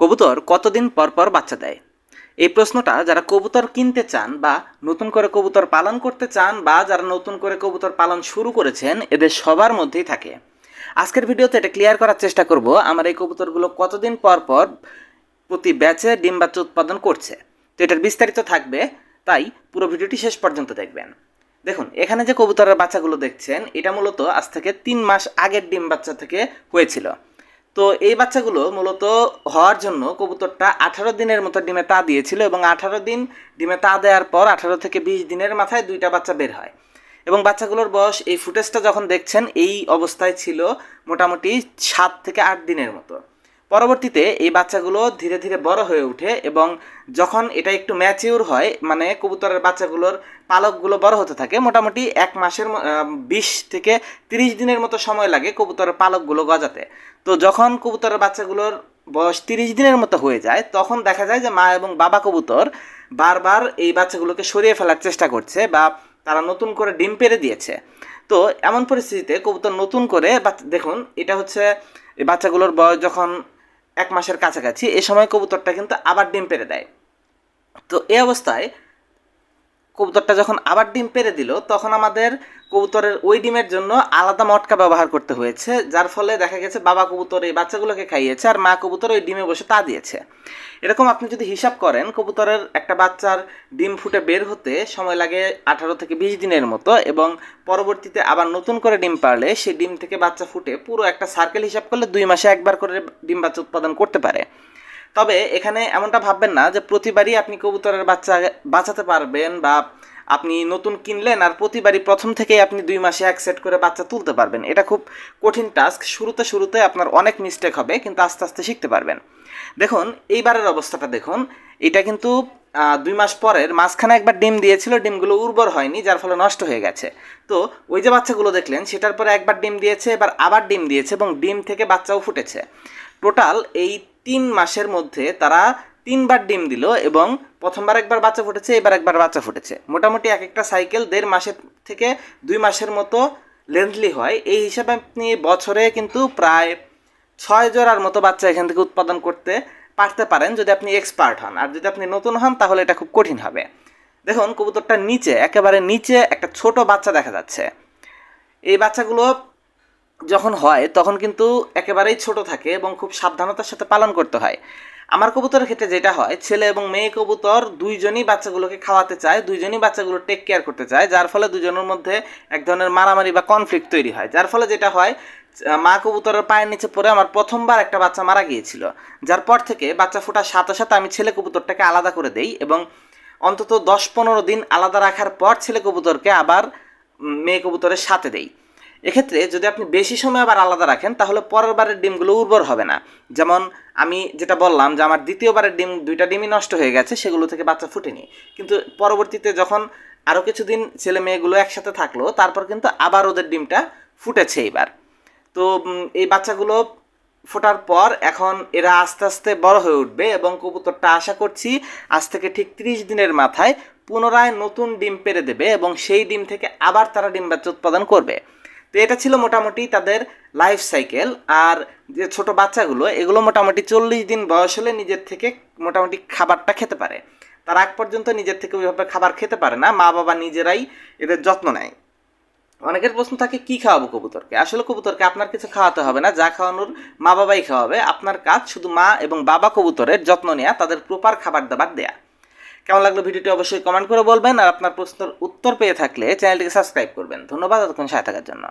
কবুতর কতদিন পর পর বাচ্চা দেয়? এই প্রশ্নটা যারা কবুতর কিনতে চান বা নতুন করে কবুতর পালন করতে চান বা যারা নতুন করে কবুতর পালন শুরু করেছেন, এদের সবার মধ্যেই থাকে। আজকের ভিডিওতে এটা ক্লিয়ার করার চেষ্টা করব, আমার এই কবুতরগুলো কতদিন পর পর প্রতি ব্যাচে ডিম বাচ্চা উৎপাদন করছে। তো এটার বিস্তারিত থাকবে, তাই পুরো ভিডিওটি শেষ পর্যন্ত দেখবেন। দেখুন, এখানে যে কবুতরের বাচ্চাগুলো দেখছেন, এটা মূলত আজ থেকে তিন মাস আগের ডিম বাচ্চা থেকে হয়েছিল। তো এই বাচ্চাগুলো মূলত হওয়ার জন্য কবুতরটা আঠারো দিনের মতো ডিমে তা দিয়েছিল এবং আঠারো দিন ডিমে তা দেওয়ার পর আঠারো থেকে বিশ দিনের মাথায় দুইটা বাচ্চা বের হয়। এবং বাচ্চাগুলোর বয়স এই ফুটেজটা যখন দেখছেন, এই অবস্থায় ছিল মোটামুটি সাত থেকে আট দিনের মতো। পরবর্তীতে এই বাচ্চাগুলো ধীরে ধীরে বড় হয়ে ওঠে এবং যখন এটা একটু ম্যাচিউর হয় মানে কবুতরের বাচ্চাগুলোর পালকগুলো বড় হতে থাকে, মোটামুটি এক মাসের বিশ থেকে তিরিশ দিনের মতো সময় লাগে কবুতরের পালকগুলো গজাতে। তো যখন কবুতরের বাচ্চাগুলোর বয়স তিরিশ দিনের মতো হয়ে যায়, তখন দেখা যায় যে মা এবং বাবা কবুতর বারবার এই বাচ্চাগুলোকে সরিয়ে ফেলার চেষ্টা করছে বা তারা নতুন করে ডিম পেড়ে দিয়েছে। তো এমন পরিস্থিতিতে কবুতর নতুন করে দেখুন, এটা হচ্ছে এই বাচ্চাগুলোর বয়স যখন এক মাসের কাছাকাছি এ সময় কবুতরটা কিন্তু আবার ডিম পেড়ে দেয়। তো এই অবস্থায় কবুতরটা যখন আবার ডিম পেড়ে দিল, তখন আমাদের কবুতরের ওই ডিমের জন্য আলাদা মটকা ব্যবহার করতে হয়েছে, যার ফলে দেখা গেছে বাবা কবুতর এই বাচ্চাগুলোকে খাইয়েছে আর মা কবুতর ওই ডিমে বসে তা দিয়েছে। এরকম আপনি যদি হিসাব করেন, কবুতরের একটা বাচ্চার ডিম ফুটে বের হতে সময় লাগে আঠারো থেকে বিশ দিনের মতো এবং পরবর্তীতে আবার নতুন করে ডিম পারলে সেই ডিম থেকে বাচ্চা ফুটে পুরো একটা সার্কেল হিসাব করলে দুই মাসে একবার করে ডিম বাচ্চা উৎপাদন করতে পারে। তবে এখানে এমনটা ভাববেন না যে প্রতিবারই আপনি কবুতরের বাচ্চা বাঁচাতে পারবেন বা আপনি নতুন কিনলেন আর প্রতিবারই প্রথম থেকেই আপনি দুই মাসে এক সেট করে বাচ্চা তুলতে পারবেন। এটা খুব কঠিন টাস্ক। শুরুতে শুরুতে আপনার অনেক মিস্টেক হবে, কিন্তু আস্তে আস্তে শিখতে পারবেন। দেখুন, এইবারের অবস্থাটা দেখুন। এটা কিন্তু দুই মাস পরের, মাঝখানে একবার ডিম দিয়েছিল, ডিমগুলো উর্বর হয়নি, যার ফলে নষ্ট হয়ে গেছে। তো ওই যে বাচ্চাগুলো দেখলেন, সেটার পরে একবার ডিম দিয়েছে, এবার আবার ডিম দিয়েছে এবং ডিম থেকে বাচ্চাও ফুটেছে। টোটাল এই তিন মাসের মধ্যে তারা তিনবার ডিম দিল এবং প্রথমবার একবার বাচ্চা ফুটেছে, এবার একবার বাচ্চা ফুটেছে। মোটামুটি এক একটা সাইকেল দেড় মাসের থেকে দুই মাসের মতো লেন্থলি হয়। এই হিসাবে আপনি বছরে কিন্তু প্রায় ছয় জোড়ার মতো বাচ্চা এখান থেকে উৎপাদন করতে পারতে পারেন যদি আপনি এক্সপার্ট হন। আর যদি আপনি নতুন হন, তাহলে এটা খুব কঠিন হবে। দেখুন, কবুতরটার নিচে, একেবারে নিচে একটা ছোট বাচ্চা দেখা যাচ্ছে। এই বাচ্চাগুলো যখন হয়, তখন কিন্তু একেবারেই ছোট থাকে এবং খুব সাবধানতার সাথে পালন করতে হয়। আমার কবুতরের ক্ষেত্রে যেটা হয়, ছেলে এবং মেয়ে কবুতর দুইজনই বাচ্চাগুলোকে খাওয়াতে চায়, দুইজনই বাচ্চাগুলো টেক কেয়ার করতে চায়, যার ফলে দুজনের মধ্যে এক ধরনের মারামারি বা কনফ্লিক্ট তৈরি হয়। যার ফলে যেটা হয়, মা কবুতরের পায়ের নিচে পড়ে আমার প্রথমবার একটা বাচ্চা মারা গিয়েছিল, যার পর থেকে বাচ্চা ফোটার সাথে সাথে আমি ছেলে কবুতরটাকে আলাদা করে দেই এবং অন্তত দশ পনেরো দিন আলাদা রাখার পর ছেলে কবুতরকে আবার মেয়ে কবুতরের সাথে দেই। এক্ষেত্রে যদি আপনি বেশি সময় আবার আলাদা রাখেন, তাহলে পরের বারের ডিমগুলো উর্বর হবে না। যেমন আমি যেটা বললাম যে আমার দ্বিতীয়বারের ডিম, দুইটা ডিমই নষ্ট হয়ে গেছে, সেগুলো থেকে বাচ্চা ফুটেনি। কিন্তু পরবর্তীতে যখন আরও কিছুদিন ছেলে মেয়েগুলো একসাথে থাকল, তারপর কিন্তু আবার ওদের ডিমটা ফুটেছে এইবার। তো এই বাচ্চাগুলো ফোটার পর এখন এরা আস্তে আস্তে বড় হয়ে উঠবে এবং কবুতরটা আশা করছি আজ থেকে ঠিক তিরিশ দিনের মাথায় পুনরায় নতুন ডিম পেরে দেবে এবং সেই ডিম থেকে আবার তারা ডিম বাচ্চা উৎপাদন করবে। তো এটা ছিল মোটামুটি তাদের লাইফ সাইকেল আর যে ছোট বাচ্চাগুলো, এগুলো মোটামুটি চল্লিশ দিন বয়স হলে নিজের থেকে মোটামুটি খাবারটা খেতে পারে। তার আগ পর্যন্ত নিজের থেকে ওইভাবে খাবার খেতে পারে না মা বাবা নিজেরাই এদের যত্ন নেয়। অনেকের প্রশ্ন থাকে, কি খাওয়াবো কবুতরকে? আসলে কবুতরকে আপনার কিছু খাওয়াতে হবে না, যা খাওয়ানোর মা বাবাই খাওয়াবে। আপনার কাজ শুধু মা এবং বাবা কবুতরের যত্ন নেওয়া তাদের প্রপার খাবার দাবার দেয়া। কেমন লাগল ভিডিওটি অবশ্যই কমেন্ট করে বলবেন আর আপনার প্রশ্নের উত্তর পেয়ে থাকলে চ্যানেলটিকে সাবস্ক্রাইব করবেন। ধন্যবাদ, এতক্ষণ সাথে থাকার জন্য।